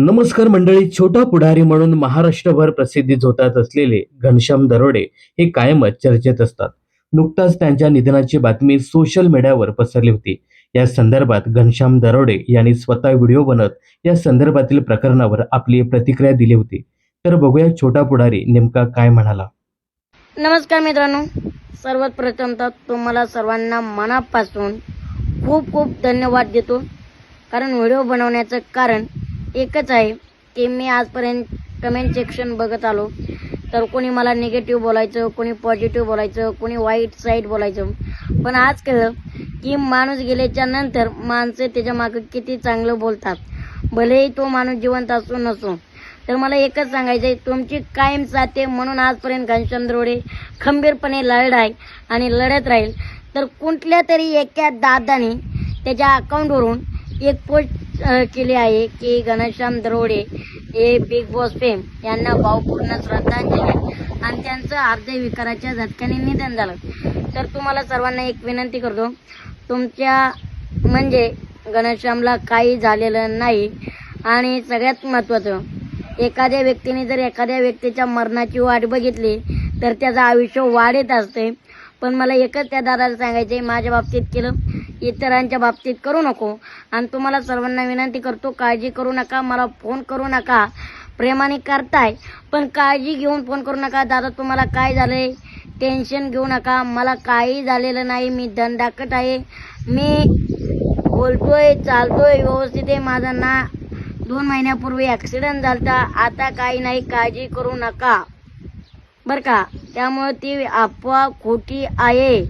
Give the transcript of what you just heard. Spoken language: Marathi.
नमस्कार मंडळी छोटा पुढारी म्हणून महाराष्ट्रभर प्रसिद्धी झोतात असलेले घनश्याम दरोडे हे कायमच चर्चेत असतात. नुकताच त्यांच्या निधनाची बातमी सोशल मीडियावर पसरली होती. या संदर्भात घनश्याम दरोडे यांनी स्वतः व्हिडिओ बनत या संदर्भातील प्रकरणावर आपली प्रतिक्रिया दिली होती. तर बघूया छोटा पुढारी नेमका काय म्हणाला. नमस्कार मित्रांनो सर्वात प्रथम तर तुम्हाला सर्वांना मनापासून खूप खूप धन्यवाद देतो. कारण व्हिडिओ बनवण्याचं कारण एकच आहे की मी आजपर्यंत कमेंट सेक्शन बघत आलो. तर कोणी मला निगेटिव्ह बोलायचं कोणी पॉझिटिव्ह बोलायचं कोणी वाईट साईड बोलायचं. पण आज कळलं की माणूस गेल्याच्यानंतर माणसं त्याच्या मागं किती चांगलं बोलतात. भलेही तो माणूस जिवंत असो नसो. तर मला एकच सांगायचं आहे तुमची कायम साथे म्हणून आजपर्यंत घनश्याम रोडे खंबीरपणे लढत आहे आणि लढत राहील. तर कुठल्या तरी एका दादाने त्याच्या अकाउंटवरून एक पोस्ट केले आहे की घनश्याम दरोडे हे बिग बॉस फेम यांना भावपूर्ण श्रद्धांजली आणि त्यांचं हृदयविकाराच्या झटक्याने निधन झालं. तर तुम्हाला सर्वांना एक विनंती करतो तुमच्या म्हणजे घनश्यामला काही झालेलं नाही आणि सगळ्यात महत्त्वाचं एखाद्या व्यक्तीने जर एखाद्या व्यक्तीच्या मरणाची वाट बघितली तर त्याचं आयुष्य वाढत असते. पण मला एकच त्या दादाला सांगायचं आहे माझ्या बाबतीत केलं इतरांच्या बाबतीत करू नको. आणि तुम्हाला सर्वांना विनंती करतो काळजी करू नका मला फोन करू नका. प्रेमाने करताय पण काळजी घेऊन फोन करू नका. दादा तुम्हाला काय झालंय? टेन्शन घेऊ नका. मला काही झालेलं नाही. मी दंडाकट आहे. मी बोलतोय चालतोय व्यवस्थित आहे. माझा ना दोन महिन्यापूर्वी ॲक्सिडेंट झाला आता काही नाही. काळजी करू नका. बरं का? त्यामुळे ती अफवा खोटी आहे.